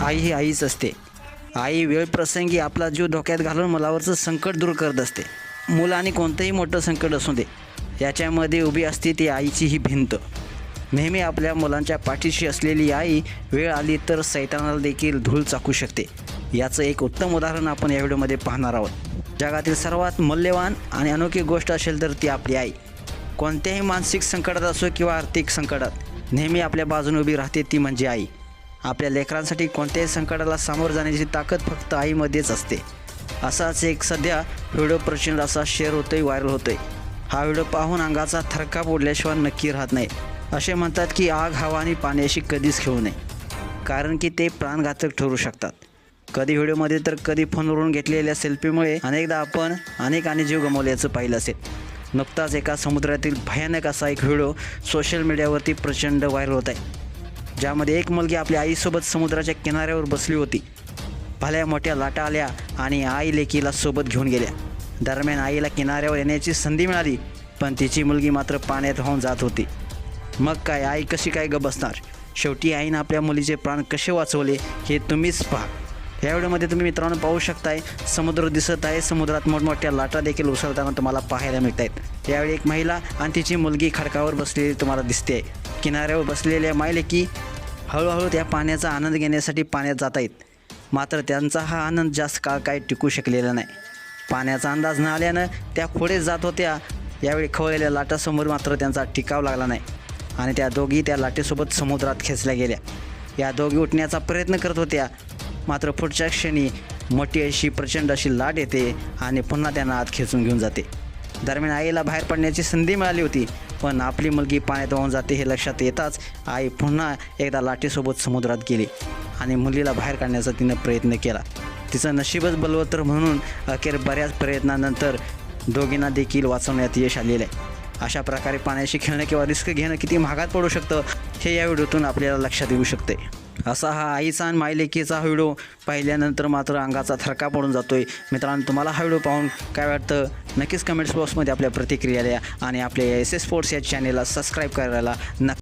आई ही आईच असते. आई वेळ प्रसंगी आपला जीव धोक्यात घालून मुलावरचं संकट दूर करत असते. मुलाने कोणतंही मोठं संकट असू दे. याच्यामध्ये उभी असते ती आईची ही भिंत. नेहमी आपल्या मुलांच्या पाठीशी असलेली आई वेळ आली तर सैतानाला देखील धूळ चाकू शकते. याचं एक उत्तम उदाहरण आपण या व्हिडिओमध्ये पाहणार आहोत. जगातील सर्वात मूल्यवान आणि अनोखी गोष्ट असेल तर ती आपली आई. कोणत्याही मानसिक संकटात असो किंवा आर्थिक संकटात नेहमी आपल्या बाजूने उभी राहते ती म्हणजे आई. आपल्या लेकरांसाठी कोणत्याही संकटाला सामोरं जाण्याची ताकद फक्त आईमध्येच असते. असाच एक सध्या व्हिडिओ प्रचंड असा शेअर होतोय व्हायरल होतोय. हा व्हिडिओ पाहून अंगाचा थरकाप उडल्याशिवाय नक्की राहत नाही. असे म्हणतात की आग हवा आणि पाण्याशी कधीच खेळू नये. कारण की ते प्राणघातक ठरू शकतात. कधी व्हिडिओमध्ये तर कधी फोनवरून घेतलेल्या सेल्फीमुळे अनेकदा आपण अनेकांनी जीव गमावल्याचं पाहिलं असेल. नुकताच एका समुद्रातील भयानक असा एक व्हिडिओ सोशल मीडियावरती प्रचंड व्हायरल होत आहे. ज्यामध्ये एक मुलगी आपल्या आईसोबत समुद्राच्या किनाऱ्यावर बसली होती. भल्या मोठ्या लाटा आल्या आणि आई लेकीला सोबत घेऊन गेल्या. दरम्यान आईला किनाऱ्यावर येण्याची संधी मिळाली पण तिची मुलगी मात्र पाण्यात होऊन जात होती. मग काय आई कशी काय ग बसणार? शेवटी आईनं आपल्या मुलीचे प्राण कसे वाचवले हे तुम्हीच पहा. या व्हिडिओमध्ये तुम्ही मित्रांनो पाहू शकताय समुद्र दिसत आहे समुद्रात मोठमोठ्या लाटा देखील उसळताना तुम्हाला पाहायला मिळत आहेत यावेळी एक महिला आणि तिची मुलगी खडकावर बसलेली तुम्हाला दिसते किनाऱ्यावर बसलेल्या मायलेकी हळूहळू त्या पाण्याचा आनंद घेण्यासाठी पाण्यात जात आहेत. मात्र त्यांचा हा आनंद जास्त काळ काही टिकू शकलेला नाही. पाण्याचा अंदाज न आल्यानं त्या पुढे जात होत्या. यावेळी खवळलेल्या लाटासमोर मात्र त्यांचा टिकाव लागला नाही. आणि त्या दोघी त्या लाटेसोबत समुद्रात खेचल्या गेल्या. या दोघी उठण्याचा प्रयत्न करत होत्या. मात्र पुढच्या क्षणी मोठी अशी प्रचंड अशी लाट येते आणि पुन्हा त्यांना आत खेचून घेऊन जाते. दरम्यान आईला बाहेर पडण्याची संधी मिळाली होती. पण आपली मुलगी पाण्यात वाहून जाते हे लक्षात येताच आई पुन्हा एकदा लाटेसोबत समुद्रात गेली आणि मुलीला बाहेर काढण्याचा तिनं प्रयत्न केला. तिचं नशीबच बलवतर म्हणून अखेर बऱ्याच प्रयत्नानंतर दोघींना देखील वाचवण्यात यश आलेलं आहे. अशा प्रकारे पाण्याशी खेळणं किंवा रिस्क घेणं किती महागात पडू शकतं हे या व्हिडिओतून आपल्याला लक्षात येऊ शकते असा हा आईचा आणि मायलेकीचा व्हिडिओ पाहिल्यानंतर मात्र अंगाचा थरका पडून जातो आहे मित्रांनो तुम्हाला हा व्हिडिओ पाहून काय वाटतं? नक्कीच कमेंट्स बॉक्समध्ये आपल्या प्रतिक्रिया द्या आणि आपल्या एस एस स्पोर्ट्स या चॅनेलला सबस्क्राईब करायला नक्की